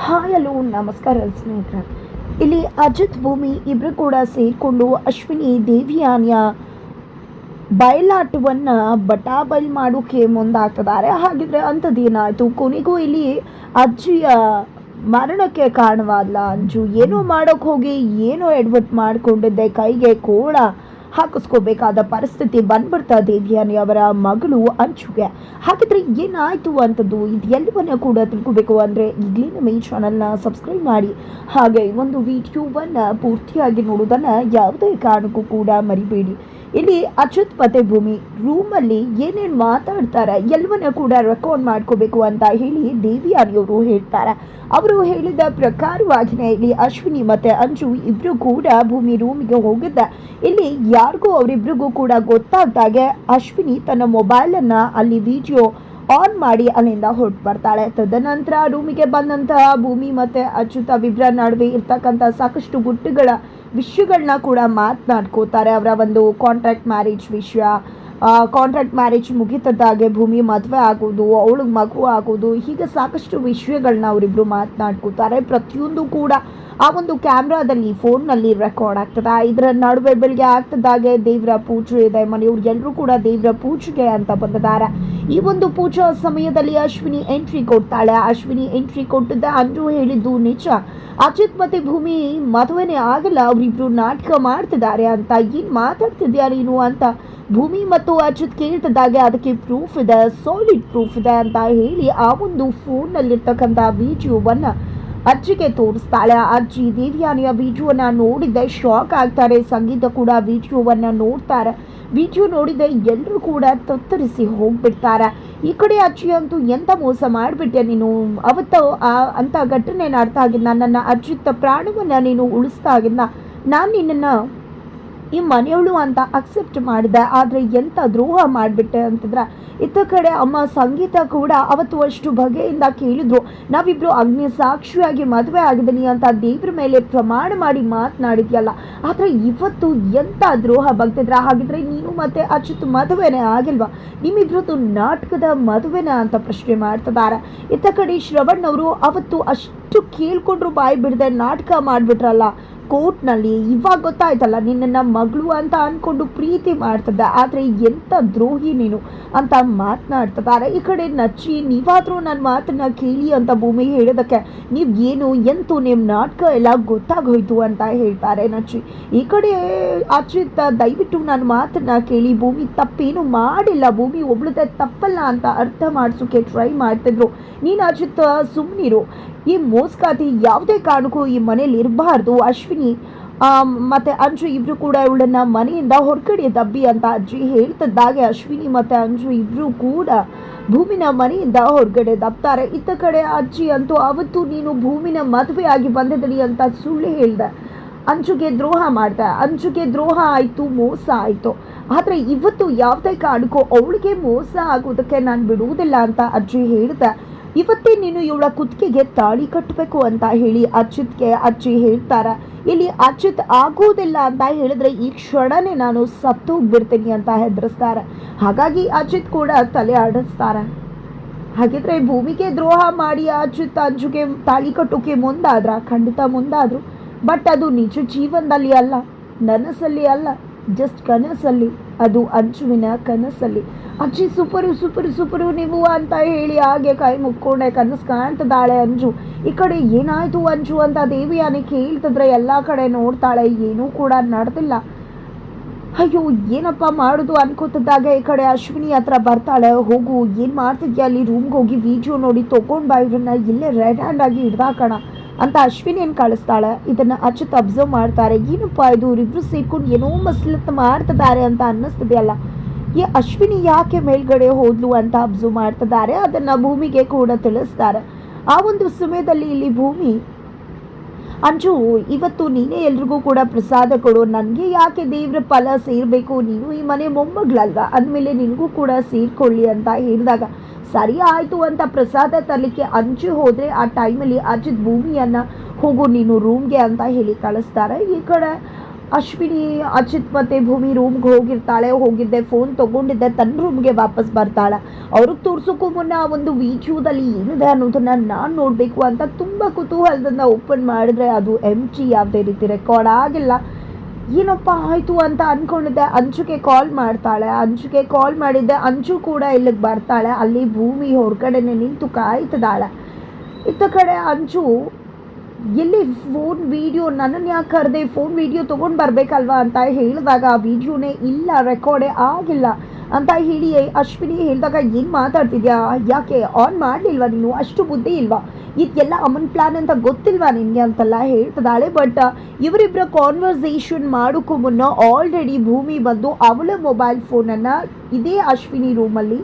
Hi, hello, ನಮಸ್ಕಾರ ಸ್ನೇಹಿತರೆ. ಇಲ್ಲಿ ಅಜಿತ್ ಭೂಮಿ ಇಬ್ಬರು ಕೂಡ ಸೇರಿಕೊಂಡು ಅಶ್ವಿನಿ ದೇವಿಯಾನಿಯ ಬಯಲಾಟವನ್ನು ಬಟಾಬೈಲ್ ಮಾಡೋಕ್ಕೆ ಮುಂದಾಗ್ತದಾರೆ ಹಾಗಿದ್ರೆ ಅಂಥದ್ದೇನಾಯಿತು? ಕೊನೆಗೂ ಇಲ್ಲಿ ಅಜ್ಜಿಯ ಮರಣಕ್ಕೆ ಕಾರಣವಾದಲ್ಲ ಅಂಜು. ಏನೋ ಮಾಡೋಕ್ಕೆ ಹೋಗಿ, ಏನೋ ಎಡ್ವರ್ಟ್ ಮಾಡಿಕೊಂಡಿದ್ದೆ, ಕೈಗೆ ಕೋಳ ಹಾಕಿಸ್ಕೋಬೇಕಾದ ಪರಿಸ್ಥಿತಿ ಬಂದ್ಬಿಡ್ತಾ ದೇವಿಯಾನಿ ಅವರ ಮಗಳು ಅಂಚುಗೆ ಹಾಗಿದ್ರೆ ಏನಾಯ್ತು ಅಂತದ್ದು ಇದು ಎಲ್ಲವನ್ನ ಕೂಡ ತಿಳ್ಕೋಬೇಕು ಅಂದರೆ ಈಗಲೇ ನಮ್ಮ ಈ ಚಾನಲ್ನ ಸಬ್ಸ್ಕ್ರೈಬ್ ಮಾಡಿ. ಹಾಗೆ ಒಂದು ವಿಡಿಯೋವನ್ನ ಪೂರ್ತಿಯಾಗಿ ನೋಡೋದನ್ನು ಯಾವುದೇ ಕಾರಣಕ್ಕೂ ಕೂಡ ಮರಿಬೇಡಿ. ಇಲ್ಲಿ ಅಚ್ಯುತ್ ಪತೆ ಭೂಮಿ, ರೂಮಲ್ಲಿ ಏನೇನು ಮಾತಾಡ್ತಾರೆ, ಎಲ್ಲವನ್ನ ಕೂಡ ರೆಕಾರ್ಡ್ ಮಾಡ್ಕೋಬೇಕು ಅಂತ ಹೇಳಿ ದೇವಿಯಾನಿಯವರು ಹೇಳ್ತಾರೆ. ಅವರು ಹೇಳಿದ ಪ್ರಕಾರವಾಗಿನೇ ಇಲ್ಲಿ ಅಶ್ವಿನಿ ಮತ್ತೆ ಅಂಜು ಇಬ್ರು ಕೂಡ ಭೂಮಿ ರೂಮಿಗೆ ಹೋಗಿದ್ದ. ಇಲ್ಲಿ ಯಾರಿಗೂ ಅವರಿಬ್ರಿಗೂ ಕೂಡ ಗೊತ್ತಾಗ್ದಾಗೆ ಅಶ್ವಿನಿ ತನ್ನ ಮೊಬೈಲನ್ನು ಅಲ್ಲಿ ವಿಡಿಯೋ ಆನ್ ಮಾಡಿ ಅಲ್ಲಿಂದ ಹೊರಟು ಬರ್ತಾಳೆ ತದನಂತರ ರೂಮಿಗೆ ಬಂದಂತಹ ಭೂಮಿ ಮತ್ತೆ ಅಚ್ಯುತ ವಿಬ್ರ ನಡುವೆ ಇರ್ತಕ್ಕಂಥ ಸಾಕಷ್ಟು ಗುಟ್ಟುಗಳ ವಿಷಯಗಳನ್ನ ಕೂಡ ಮಾತನಾಡ್ಕೋತಾರೆ ಅವರ ಒಂದು ಕಾಂಟ್ರಾಕ್ಟ್ ಮ್ಯಾರೇಜ್ ವಿಷಯ. ಕಾಂಟ್ರಾಕ್ಟ್ ಮ್ಯಾರೇಜ್ ಮುಗಿತದಾಗೆ ಭೂಮಿ ಮದುವೆ ಆಗೋದು ಅವಳಿಗೆ ಮಗು ಆಗೋದು, ಹೀಗೆ ಸಾಕಷ್ಟು ವಿಷಯಗಳನ್ನ ಅವರಿಬ್ರು ಮಾತನಾಡ್ಕೋತಾರೆ. ಪ್ರತಿಯೊಂದು ಕೂಡ ಆ ಒಂದು ಕ್ಯಾಮ್ರಾದಲ್ಲಿ ಫೋನ್ನಲ್ಲಿ ರೆಕಾರ್ಡ್ ಆಗ್ತದೆ. ಇದರ ನಡುವೆ ಬೆಳಿಗ್ಗೆ ಆಗ್ತದಾಗೆ ದೇವರ ಪೂಜೆ ಇದೆ. ಮನೆಯವ್ರು ಎಲ್ಲರೂ ಕೂಡ ದೇವರ ಪೂಜೆಗೆ ಅಂತ ಬಂದಿದ್ದಾರೆ ಈ ಒಂದು ಪೂಜಾ ಸಮಯದಲ್ಲಿ ಅಶ್ವಿನಿ ಎಂಟ್ರಿ ಕೊಡ್ತಾಳೆ. ಅಶ್ವಿನಿ ಎಂಟ್ರಿ ಕೊಟ್ಟಿದ್ದ ಅಂಜು ಹೇಳಿದ್ದು ನಿಜ. ಅಜಿತ್ ಮತ್ತೆ ಭೂಮಿ ಮದುವೆನೇ ಆಗಲ್ಲ. ಅವರಿಬ್ರು ನಾಟಕ ಮಾಡ್ತಿದ್ದಾರೆ ಅಂತ. ಏನ್ ಮಾತಾಡ್ತಿದ್ಯಾ ನೀನು ಅಂತ ಭೂಮಿ ಮತ್ತು ಅಜಿತ್ ಕೇಳ್ತಿದ್ದಾಗೆ ಅದಕ್ಕೆ ಪ್ರೂಫ್ ಇದೆ ಸಾಲಿಡ್ ಪ್ರೂಫ್ ಇದೆ ಅಂತ ಹೇಳಿ ಆ ಒಂದು ಫೋನ್ನಲ್ಲಿರ್ತಕ್ಕಂಥ ವಿಡಿಯೋವನ್ನ ಅಜ್ಜಿಗೆ ತೋರಿಸ್ತಾಳೆ. ಅಜ್ಜಿ ದೇವ್ಯಾನಿಯ ವಿಡಿಯೋನ ನೋಡಿದ್ದೆ? ಶಾಕ್ ಆಗ್ತಾರೆ. ಸಂಗೀತ ಕೂಡ ವಿಡಿಯೋವನ್ನು ನೋಡ್ತಾರೆ. ವಿಡಿಯೋ ನೋಡಿದೆ ಎಲ್ಲರೂ ಕೂಡ ತತ್ತರಿಸಿ ಹೋಗ್ಬಿಡ್ತಾರೆ. ಈ ಕಡೆ ಅಜ್ಜಿ ಅಂತೂ ಎಂತ ಮೋಸ ಮಾಡಿಬಿಟ್ಟೆ ನೀನು? ಅವತ್ತು ಆ, ಅಂತ ಘಟನೆ ನಡ್ತಾ ಆಗಿದ್ದ ನನ್ನ ಅಜ್ಜಿತ್ತ ಪ್ರಾಣವನ್ನು ನೀನು ಉಳಿಸ್ತಾ ಆಗಿದ್ದ ನಾನು ನಿನ್ನನ್ನು ಈ ಮನೆಯವಳು ಅಂತ ಅಕ್ಸೆಪ್ಟ್ ಮಾಡಿದೆ. ಆದರೆ ಎಂಥ ದ್ರೋಹ ಮಾಡಿಬಿಟ್ಟೆ ಅಂತಂದ್ರೆ, ಇತ್ತ ಕಡೆ ಅಮ್ಮ ಸಂಗೀತ ಕೂಡ ಅವತ್ತು ಅಷ್ಟು ಬಗೆಯಿಂದ ಕೇಳಿದ್ರು. ನಾವಿಬ್ರು ಅಗ್ನಿ ಸಾಕ್ಷಿಯಾಗಿ ಮದುವೆ ಆಗಿದ್ದೀನಿ ಅಂತ ದೇವ್ರ ಮೇಲೆ ಪ್ರಮಾಣ ಮಾಡಿ ಮಾತನಾಡಿದ್ಯಲ್ಲ. ಆದರೆ ಇವತ್ತು ಎಂಥ ದ್ರೋಹ ಬಗ್ತಿದ್ರ ಹಾಗಿದ್ರೆ ನೀನು ಮತ್ತೆ ಅಚ್ಯುತ್ ಮದುವೆನೇ ಆಗಿಲ್ವಾ? ನಿಮ್ಮಿಬ್ರದ್ದು ನಾಟಕದ ಮದುವೆನ ಅಂತ ಪ್ರಶ್ನೆ ಮಾಡ್ತಿದ್ದಾರೆ. ಇತ್ತ ಕಡೆ ಶ್ರವಣ್ ಅವರು ಅವತ್ತು ಅಷ್ಟು ಕೇಳ್ಕೊಂಡ್ರು ಬಾಯಿ ಬಿಡದೆ ನಾಟಕ ಮಾಡಿಬಿಟ್ರಲ್ಲ. ಕೋರ್ಟ್ನಲ್ಲಿ ಇವಾಗ ಗೊತ್ತಾಯ್ತಲ್ಲ ನಿನ್ನ ಮಗಳು ಅಂತ ಅಂದ್ಕೊಂಡು ಪ್ರೀತಿ ಮಾಡ್ತದ ಆದರೆ ಎಂಥ ದ್ರೋಹಿ ನೀನು ಅಂತ ಮಾತನಾಡ್ತಿದ್ದಾರೆ. ಈ ಕಡೆ ನಚ್ಚಿ, ನೀವಾದರೂ ನನ್ನ ಮಾತನ್ನ ಕೇಳಿ ಅಂತ ಭೂಮಿ ಹೇಳೋದಕ್ಕೆ ನೀವು ಏನು, ಎಂತು ನಿಮ್ಮ ನಾಟಕ ಎಲ್ಲ ಗೊತ್ತಾಗೋಯ್ತು ಅಂತ ಹೇಳ್ತಾರೆ ನಚ್ಚಿ. ಈ ಕಡೆ ಅಚ್ಯುತ, ದಯವಿಟ್ಟು ನನ್ನ ಮಾತನ್ನ ಕೇಳಿ. ಭೂಮಿ ತಪ್ಪೇನು ಮಾಡಿಲ್ಲ. ಭೂಮಿ ಒಬ್ಳದ ತಪ್ಪಲ್ಲ ಅಂತ ಅರ್ಥ ಮಾಡಿಸೋಕೆ ಟ್ರೈ ಮಾಡ್ತಿದ್ರು. ನೀನು ಅಚ್ಯುತ ಸುಮ್ಮನಿರು ಈ ಮೋಸ್ಕಾತಿ ಯಾವುದೇ ಕಾರಣಕ್ಕೂ ಈ ಮನೇಲಿ ಇರಬಾರ್ದು. ಅಶ್ವಿನಿ ಮತ್ತೆ ಅಂಜು ಇಬ್ರು ಕೂಡ ಇವಳನ್ನ ಮನೆಯಿಂದ ಹೊರಗಡೆ ದಬ್ಬಿ ಅಂತ ಅಜ್ಜಿ ಹೇಳ್ತಿದ್ದಾಗೆ ಅಶ್ವಿನಿ ಮತ್ತೆ ಅಂಜು ಇಬ್ರು ಕೂಡ ಭೂಮಿನ ಮನೆಯಿಂದ ಹೊರಗಡೆ ದಬ್ತಾರೆ. ಇತ್ತ ಕಡೆ ಅಜ್ಜಿ ಅಂತೂ, ಅವತ್ತು ನೀನು ಭೂಮಿನ ಮದುವೆ ಆಗಿ ಬಂದಿದ್ದೀನಿ ಅಂತ ಸುಳ್ಳು ಹೇಳ್ದೆ. ಅಂಜುಗೆ ದ್ರೋಹ ಮಾಡ್ದೆ. ಅಂಜುಗೆ ದ್ರೋಹ ಆಯಿತು, ಮೋಸ ಆಯಿತು. ಆದರೆ ಇವತ್ತು ಯಾವುದೇ ಕಾರಣಕ್ಕೂ ಅವಳಿಗೆ ಮೋಸ ಆಗೋದಕ್ಕೆ ನಾನು ಬಿಡುವುದಿಲ್ಲ ಅಂತ ಅಜ್ಜಿ ಹೇಳ್ದೆ. ಇವತ್ತೇ ನೀನು ಇವಳ ಕುತ್ತಿಗೆಗೆ ತಾಳಿ ಕಟ್ಟಬೇಕು ಅಂತ ಹೇಳಿ ಅಚ್ಯುತ್ಗೆ ಅಚ್ಚಿ ಹೇಳ್ತಾರೆ. ಇಲ್ಲಿ ಅಚ್ಯುತ್ ಆಗೋದಿಲ್ಲ ಅಂತ ಹೇಳಿದ್ರೆ ಈ ಕ್ಷಣನೇ ನಾನು ಸತ್ತು ಸತ್ತೋಗ್ಬಿಡ್ತೀನಿ ಅಂತ ಹೆದರಿಸ್ತಾರೆ. ಹಾಗಾಗಿ ಅಚ್ಯುತ್ ಕೂಡ ತಲೆ ಆಡಿಸ್ತಾರೆ. ಹಾಗಿದ್ರೆ ಭೂಮಿಗೆ ದ್ರೋಹ ಮಾಡಿ ಅಚ್ಯುತ್ ಅಂಜುಗೆ ತಾಳಿ ಕಟ್ಟೋಕೆ ಮುಂದಾದ್ರ, ಖಂಡಿತ ಮುಂದಾದ್ರು. ಬಟ್ ಅದು ನಿಜ ಜೀವನದಲ್ಲಿ ಅಲ್ಲ, ನನಸಲ್ಲಿ ಅಲ್ಲ ಜಸ್ಟ್ ಕನಸಲ್ಲಿ. ಅದು ಅಂಜುವಿನ ಕನಸಲ್ಲಿ. ಅಜ್ಜಿ, ಸೂಪರು ಸೂಪರು ಸೂಪರು, ನೀವು ಅಂತ ಹೇಳಿ ಹಾಗೆ ಕೈ ಮುಕ್ಕೊಂಡೆ ಕನಸು ಕಾಣ್ತದಾಳೆ ಅಂಜು. ಈ ಕಡೆ ಏನಾಯ್ತು ಅಂಜು ಅಂತ ದೇವಿಯಾನಿ ಕೇಳ್ತಿದ್ರೆ ಎಲ್ಲ ಕಡೆ ನೋಡ್ತಾಳೆ. ಏನೂ ಕೂಡ ನಡೆದಿಲ್ಲ. ಅಯ್ಯೋ, ಏನಪ್ಪ ಮಾಡೋದು ಅನ್ಕೋತಿದ್ದಾಗ ಈ ಕಡೆ ಅಶ್ವಿನಿ ಹತ್ರ ಬರ್ತಾಳೆ. ಹೋಗು, ಏನು ಮಾಡ್ತಿದ್ಯಾ ಅಲ್ಲಿ? ರೂಮ್ಗೆ ಹೋಗಿ ವಿಡಿಯೋ ನೋಡಿ ತೊಗೊಂಡು ಬಾ. ಇವ್ರನ್ನ ಇಲ್ಲೇ ರೆಡ್ ಹ್ಯಾಂಡ್ ಆಗಿ ಹಿಡ್ದಾಕಣ. ಅಂತ ಅಶ್ವಿನಿಯನ್ನು ಕಳಿಸ್ತಾಳೆ ಇದನ್ನು ಅಚ್ಯುತ್ ಅಬ್ಸರ್ವ್ ಮಾಡ್ತಾರೆ. ಏನಪ್ಪ ಇದು? ಇವರಿಬ್ರು ಸೇರ್ಕೊಂಡು ಏನೋ ಮಸ್ಲತ್ ಮಾಡ್ತಿದ್ದಾರೆ ಅಂತ ಅನ್ನಿಸ್ತದೆಯಲ್ಲ. ಈ ಅಶ್ವಿನಿ ಯಾಕೆ ಮೇಲ್ಗಡೆ ಹೋದ್ಲು ಅಂತ ಅಬ್ಸರ್ವ್ ಮಾಡ್ತಿದ್ದಾರೆ. ಅದನ್ನು ಭೂಮಿಗೆ ಕೂಡ ತಿಳಿಸ್ತಾರೆ. ಆ ಒಂದು ಸಮಯದಲ್ಲಿ ಇಲ್ಲಿ ಭೂಮಿ, ಅಂಜು, ಇವತ್ತು ನೀನೇ ಎಲ್ರಿಗೂ ಕೂಡ ಪ್ರಸಾದ ಕೊಡು. ನನಗೆ ಯಾಕೆ ದೇವ್ರ ಫಲ ಸೇರಬೇಕು? ನೀನು ಈ ಮನೆ ಮೊಮ್ಮಗಳಲ್ವಾ? ಅಂದಮೇಲೆ ನಿನಗೂ ಕೂಡ ಸೇರಿಕೊಳ್ಳಿ ಅಂತ ಹೇಳಿದಾಗ ಸರಿ ಆಯಿತು ಅಂತ ಪ್ರಸಾದ ತರಲಿಕ್ಕೆ ಅಂಚು ಹೋದರೆ ಆ ಟೈಮಲ್ಲಿ ಅಜಿತ್ ಭೂಮಿಯನ್ನು ಹೋಗು ನೀನು ರೂಮ್ಗೆ ಅಂತ ಹೇಳಿ ಕಳಿಸ್ತಾರೆ. ಈ ಕಡೆ ಅಶ್ವಿನಿ, ಅಜಿತ್ ಮತ್ತೆ ಭೂಮಿ ರೂಮ್ಗೆ ಹೋಗಿರ್ತಾಳೆ, ಹೋಗಿದ್ದೆ ಫೋನ್ ತಗೊಂಡಿದ್ದೆ ತನ್ನ ರೂಮ್ಗೆ ವಾಪಸ್ ಬರ್ತಾಳೆ. ಅವ್ರಿಗೆ ತೋರ್ಸೋಕ್ಕೂ ಮುನ್ನ ಆ ಒಂದು ವಿಡಿಯೋದಲ್ಲಿ ಏನಿದೆ ಅನ್ನೋದನ್ನು ನಾನು ನೋಡಬೇಕು ಅಂತ ತುಂಬ ಕುತೂಹಲದಿಂದ ಓಪನ್ ಮಾಡಿದ್ರೆ ಅದು ಎಂ ಜಿ ಯಾವುದೇ ರೀತಿ ರೆಕಾರ್ಡ್ ಆಗಿಲ್ಲ. ಏನಪ್ಪ ಆಯಿತು ಅಂತ ಅಂದ್ಕೊಂಡಿದ್ದೆ ಅಂಚುಗೆ ಕಾಲ್ ಮಾಡ್ತಾಳೆ. ಅಂಚುಗೆ ಕಾಲ್ ಮಾಡಿದ್ದೆ. ಅಂಚು ಕೂಡ ಇಲ್ಲಿಗೆ ಬರ್ತಾಳೆ. ಅಲ್ಲಿ ಭೂಮಿ ಹೊರಗಡೆನೆ ನಿಂತು ಕಾಯ್ತದಾಳೆ ಇತ್ತ ಕಡೆ ಅಂಚು ಎಲ್ಲಿ ಫೋನ್ ವಿಡಿಯೋ ನನ್ನನ್ನು ಯಾಕೆ ಕರೆದೆ? ಫೋನ್ ವಿಡಿಯೋ ತೊಗೊಂಡು ಬರಬೇಕಲ್ವಾ ಅಂತ ಹೇಳಿದಾಗ ಆ ವಿಡಿಯೋನೇ ಇಲ್ಲ ರೆಕಾರ್ಡೇ ಆಗಿಲ್ಲ ಅಂತ ಹೇಳಿ ಅಶ್ವಿನಿ ಹೇಳಿದಾಗ ಏನು ಮಾತಾಡ್ತಿದ್ಯಾ? ಯಾಕೆ ಆನ್ ಮಾಡಲಿಲ್ವಾ ನೀನು? ಅಷ್ಟು ಬುದ್ಧಿ ಇಲ್ವಾ? ಇದೆಲ್ಲ ಅಮನ್ ಪ್ಲಾನ್ ಅಂತ ಗೊತ್ತಿಲ್ವಾ ನಿನಗೆ ಅಂತೆಲ್ಲ ಹೇಳ್ತದಾಳೆ ಬಟ್ ಇವರಿಬ್ಬರ ಕಾನ್ವರ್ಸೇಷನ್ ಮಾಡೋಕ್ಕೂ ಮುನ್ನ ಆಲ್ರೆಡಿ ಭೂಮಿ ಬಂದು ಅವಳ ಮೊಬೈಲ್ ಫೋನನ್ನು ಇದೇ ಅಶ್ವಿನಿ ರೂಮಲ್ಲಿ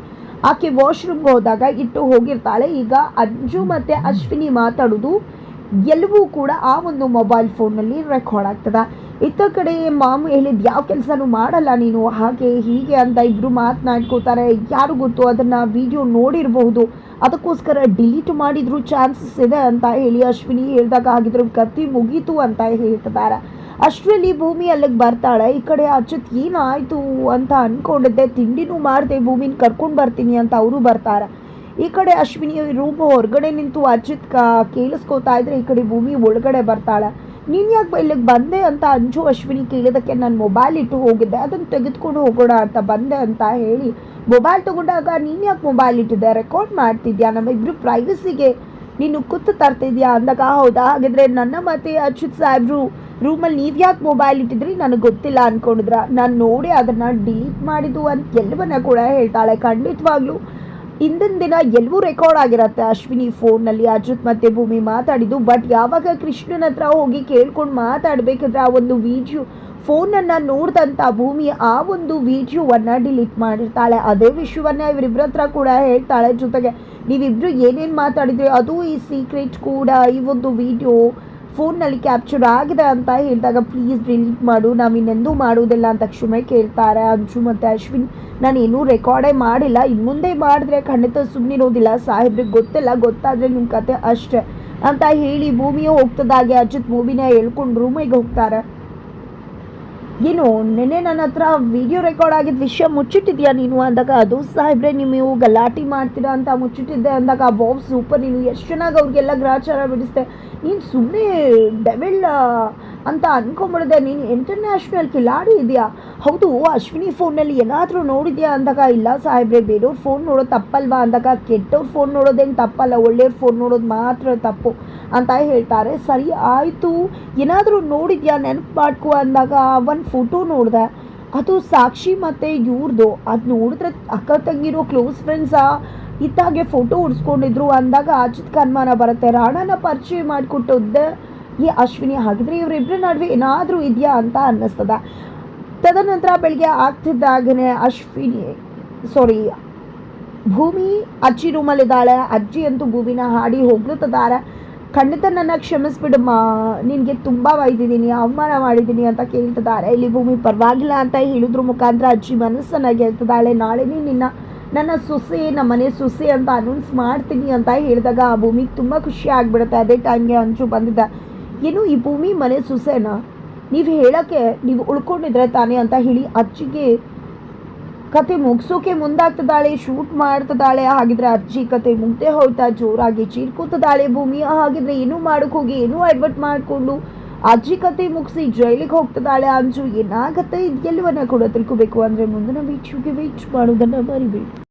ಆಕೆ ವಾಶ್ರೂಮ್ಗೆ ಹೋದಾಗ ಇಟ್ಟು ಹೋಗಿರ್ತಾಳೆ. ಈಗ ಅಂಜು ಮತ್ತು ಅಶ್ವಿನಿ ಮಾತಾಡೋದು ಎಲ್ಲವೂ ಕೂಡ ಆ ಒಂದು ಮೊಬೈಲ್ ಫೋನಲ್ಲಿ ರೆಕಾರ್ಡ್ ಆಗ್ತದೆ. ಇತ್ತ ಕಡೆ ಮಾಮು ಹೇಳಿದ್ದು ಯಾವ ಕೆಲಸನೂ ಮಾಡಲ್ಲ ನೀನು, ಹಾಗೆ ಹೀಗೆ ಅಂತ ಇಬ್ಬರು ಮಾತನಾಡ್ಕೋತಾರೆ ಯಾರು ಗೊತ್ತು ಅದನ್ನು ವಿಡಿಯೋ ನೋಡಿರಬಹುದು. ಅದಕ್ಕೋಸ್ಕರ ಡಿಲೀಟ್ ಮಾಡಿದ್ರು ಚಾನ್ಸಸ್ ಇದೆ ಅಂತ ಹೇಳಿ ಅಶ್ವಿನಿ ಹೇಳಿದಾಗ ಆಗಿದ್ರು ಕತ್ತಿ ಮುಗೀತು ಅಂತ ಹೇಳ್ತಿದ್ದಾರೆ. ಅಷ್ಟರಲ್ಲಿ ಭೂಮಿ ಅಲ್ಲಿಗೆ ಬರ್ತಾಳೆ, ಈ ಕಡೆ ಅಚ್ಯುತ್ ಏನಾಯಿತು ಅಂತ ಅಂದ್ಕೊಂಡಿದ್ದೆ ತಿಂಡಿನೂ ಮಾಡಿದೆ, ಭೂಮಿನ ಕರ್ಕೊಂಡು ಬರ್ತೀನಿ ಅಂತ ಅವರು ಬರ್ತಾರೆ. ಈ ಕಡೆ ಅಶ್ವಿನಿ ರೂಮ್ ಹೊರಗಡೆ ನಿಂತು ಅಚ್ಯುತ್ ಕ ಕೇಳಿಸ್ಕೊತಾ ಇದ್ರೆ ಈ ಕಡೆ ಭೂಮಿ ಒಳಗಡೆ ಬರ್ತಾಳೆ. ನೀನು ಯಾಕೆ ಇಲ್ಲಿಗೆ ಬಂದೆ ಅಂತ ಅಂಜು ಅಶ್ವಿನಿ ಕೇಳಿದಕ್ಕೆ ನಾನು ಮೊಬೈಲ್ ಇಟ್ಟು ಹೋಗಿದ್ದೆ, ಅದನ್ನು ತೆಗೆದುಕೊಂಡು ಹೋಗೋಣ ಅಂತ ಬಂದೆ ಅಂತ ಹೇಳಿ ಮೊಬೈಲ್ ತಗೊಂಡಾಗ ನೀನು ಯಾಕೆ ಮೊಬೈಲ್ ಇಟ್ಟಿದ್ದೆ ರೆಕಾರ್ಡ್ ಮಾಡ್ತಿದ್ಯಾ? ನಮ್ಮ ಇಬ್ಬರು ಪ್ರೈವಸಿಗೆ ನೀನು ಕುತ್ತು ತರ್ತಿದ್ಯಾ? ಅಂದಾಗ, ಹೌದಾ? ಹಾಗಿದ್ರೆ ನನ್ನ ಮತ್ತೆ ಅಚ್ಯುತ್ ಸಾಹೇಬ್ರು ರೂಮಲ್ಲಿ ನೀವು ಯಾಕೆ ಮೊಬೈಲ್ ಇಟ್ಟಿದ್ರಿ? ನನಗೆ ಗೊತ್ತಿಲ್ಲ ಅಂದ್ಕೊಂಡಿದ್ರ ನಾನು ನೋಡಿ ಅದನ್ನು ಡಿಲೀಟ್ ಮಾಡಿದ್ದು ಅಂತ ಎಲ್ಲವನ್ನ ಕೂಡ ಹೇಳ್ತಾಳೆ. ಖಂಡಿತವಾಗ್ಲೂ, ಇಂದಿನ ದಿನ ಎಲ್ಲವೂ ರೆಕಾರ್ಡ್ ಆಗಿರತ್ತೆ. ಅಶ್ವಿನಿ ಫೋನ್ನಲ್ಲಿ ಅಜಿತ್ ಮತ್ತೆ ಭೂಮಿ ಮಾತಾಡಿದ್ದು. ಬಟ್ ಯಾವಾಗ ಕೃಷ್ಣನ ಹತ್ರ ಹೋಗಿ ಕೇಳ್ಕೊಂಡು ಮಾತಾಡಬೇಕಿದ್ರೆ ಆ ಒಂದು ವಿಡಿಯೋ ಫೋನನ್ನು ನೋಡಿದಂಥ ಭೂಮಿ ಆ ಒಂದು ವಿಡಿಯೋವನ್ನು ಡಿಲೀಟ್ ಮಾಡಿರ್ತಾಳೆ. ಅದೇ ವಿಷಯವನ್ನ ಇವರಿಬ್ಬರ ಹತ್ರ ಕೂಡ ಹೇಳ್ತಾಳೆ. ಜೊತೆಗೆ ನೀವಿಬ್ರು ಏನೇನು ಮಾತಾಡಿದ್ರಿ, ಅದು ಈ ಸೀಕ್ರೆಟ್ ಕೂಡ ಈ ಒಂದು ವಿಡಿಯೋ ಫೋನ್ನಲ್ಲಿ ಕ್ಯಾಪ್ಚರ್ ಆಗಿದೆ ಅಂತ ಹೇಳಿದಾಗ ಪ್ಲೀಸ್ ಡಿಲೀಟ್ ಮಾಡು ನಾವು ಇನ್ನೆಂದೂ ಮಾಡುವುದಿಲ್ಲ ಅಂತ ಕ್ಷಮೆ ಕೇಳ್ತಾರೆ ಅಂಜು ಮತ್ತು ಅಶ್ವಿನ್. ನಾನು ಏನೂ ರೆಕಾರ್ಡೇ ಮಾಡಿಲ್ಲ. ಇನ್ನು ಮುಂದೆ ಮಾಡಿದ್ರೆ ಖಂಡಿತ ಸುಮ್ಮನಿರೋದಿಲ್ಲ ಸಾಹೇಬ್ರಿಗೆ ಗೊತ್ತಿಲ್ಲ. ಗೊತ್ತಾದರೆ ನಿಮ್ಮ ಕತೆ ಅಷ್ಟೇ ಅಂತ ಹೇಳಿ ಭೂಮಿಯೇ ಹೋಗ್ತದಾಗೆ. ಅಜಿತ್ ಭೂಮಿನ ಹೇಳ್ಕೊಂಡು ರೂಮಿಗೆ ಹೋಗ್ತಾರೆ. ಏನು, ನಿನ್ನೆ ನನ್ನ ಹತ್ರ ವಿಡಿಯೋ ರೆಕಾರ್ಡ್ ಆಗಿದ್ದ ವಿಷಯ ಮುಚ್ಚಿಟ್ಟಿದ್ಯಾ ನೀನು ಅಂದಾಗ? ಅದು ಸಾಹೇಬ್ರೆ ನೀವು ಗಲಾಟೆ ಮಾಡ್ತೀರಾ ಅಂತ ಮುಚ್ಚಿಟ್ಟಿದ್ದೆ ಅಂದಾಗ ಬಾಬ್ ಸೂಪರ್ ನೀನು ಎಷ್ಟು ಚೆನ್ನಾಗಿ ಅವ್ರಿಗೆಲ್ಲ ಗ್ರಾಚಾರ ಬಿಡಿಸ್ದೆ. ನೀನು ಸುಮ್ಮನೆ ಡೆವಿಲ್ ಅಂತ ಅನ್ಕೊಂಬಿಡಿದೆ. ನೀನು ಇಂಟರ್ನ್ಯಾಷನಲ್ ಕಿಲಾಡಿ ಇದೆಯಾ? ಹೌದು, ಅಶ್ವಿನಿ ಫೋನಲ್ಲಿ ಏನಾದರೂ ನೋಡಿದ್ಯಾ ಅಂದಾಗ, ಇಲ್ಲ ಸಾಹೇಬ್ರೆ ಬೇರೆಯವ್ರ ಫೋನ್ ನೋಡೋದು ತಪ್ಪಲ್ವಾ ಅಂದಾಗ ಕೆಟ್ಟವ್ರ ಫೋನ್ ನೋಡೋದೇನು ತಪ್ಪಲ್ಲ ಒಳ್ಳೆಯವ್ರ ಫೋನ್ ನೋಡೋದು ಮಾತ್ರ ತಪ್ಪು ಅಂತ ಹೇಳ್ತಾರೆ. ಸರಿ, ಆಯಿತು. ಏನಾದರೂ ನೋಡಿದ್ಯಾ ನೆನಪು ಮಾಡ್ಕೊ ಅಂದಾಗ ಒಂದು ಫೋಟೋ ನೋಡಿದೆ. ಅದು ಸಾಕ್ಷಿ ಮತ್ತು ಇವ್ರದ್ದು ಅದು ನೋಡಿದ್ರೆ ಅಕ್ಕ ತಂಗಿರೋ ಕ್ಲೋಸ್ ಫ್ರೆಂಡ್ಸಾ? ಇತ್ತಾಗೆ ಫೋಟೋ ಉಡ್ಸ್ಕೊಂಡಿದ್ರು ಅಂದಾಗ, ಅಜಿತ್ ಅನುಮಾನ ಬರುತ್ತೆ. ರಾಣನ ಪರಿಚಯ ಮಾಡಿಕೊಟ್ಟದ್ದೆ. ಈ ಅಶ್ವಿನಿ, ಹಾಗಿದ್ರೆ ಇವರಿಬ್ಬರ ನಡುವೆ ಏನಾದರೂ ಇದೆಯಾ ಅಂತ ಅನ್ನಿಸ್ತದ. ತದನಂತರ ಬೆಳಿಗ್ಗೆ ಆಗ್ತಿದ್ದಾಗನೇ ಅಶ್ವಿನಿ ಸಾರಿ ಭೂಮಿ ಅಜ್ಜಿ ರೂಮಲ್ಲಿದ್ದಾಳೆ ಅಜ್ಜಿ ಅಂತೂ ಭೂಮಿನ ಹಾಡಿ ಹೋಗ್ಲುತ್ತಿದ್ದಾರೆ ಖಂಡಿತ ನನ್ನ ಕ್ಷಮಿಸ್ಬಿಡಮ್ಮ, ನಿನಗೆ ತುಂಬ ಬೈದಿದ್ದೀನಿ ಅವಮಾನ ಮಾಡಿದ್ದೀನಿ ಅಂತ ಕೇಳ್ತಿದ್ದಾರೆ ಇಲ್ಲಿ ಭೂಮಿ ಪರವಾಗಿಲ್ಲ ಅಂತ ಹೇಳಿದ್ರು ಮುಖಾಂತರ ಅಜ್ಜಿ ಮನಸ್ಸನ್ನು ಗೆಲ್ತಿದ್ದಾಳೆ ನಾಳೆನೇ ನಿನ್ನ, ನನ್ನ ಸೊಸೆ, ನಮ್ಮ ಮನೆ ಸೊಸೆ ಅಂತ ಅನೌನ್ಸ್ ಮಾಡ್ತೀನಿ ಅಂತ ಹೇಳಿದಾಗ ಆ ಭೂಮಿಗೆ ತುಂಬ ಖುಷಿ ಆಗಿಬಿಡುತ್ತೆ. ಅದೇ ಟೈಮ್ಗೆ ಅಂಚು ಬಂದಿದ್ದ. ಏನು, ಈ ಭೂಮಿ ಮನೆ ಸೊಸೆನಾ? ನೀವು ಹೇಳೋಕ್ಕೆ ನೀವು ಉಳ್ಕೊಂಡಿದ್ರೆ ತಾನೇ ಅಂತ ಹೇಳಿ ಅಜ್ಜಿಗೆ ಕತೆ ಮುಗಿಸೋಕೆ ಮುಂದಾಗ್ತದಾಳೆ ಶೂಟ್ ಮಾಡ್ತದಾಳೆ ಹಾಗಿದ್ರೆ ಅಜ್ಜಿ ಕತೆ ಮುಗ್ದೆ ಹೋಯ್ತಾ, ಜೋರಾಗಿ ಚೀರ್ಕೋತದಾಳೆ ಭೂಮಿ, ಹಾಗಿದ್ರೆ ಏನೂ ಮಾಡಕ್ ಹೋಗಿ, ಏನೂ ಅಡ್ವರ್ಟ್ ಮಾಡಿಕೊಂಡು ಅಜ್ಜಿ ಕತೆ ಮುಗಿಸಿ ಜೈಲಿಗೆ ಹೋಗ್ತದಾಳೆ ಅಂಜು. ಏನಾಗತ್ತೆ? ಎಲ್ಲವನ್ನ ಕೂಡ ತಿಳ್ಕೋಬೇಕು ಅಂದರೆ ಮುಂದಿನ ವೀಕ್ಷಿಗೆ ವೀಕ್ಷ ಮಾಡೋದನ್ನು ಮರಿಬೇಡಿ.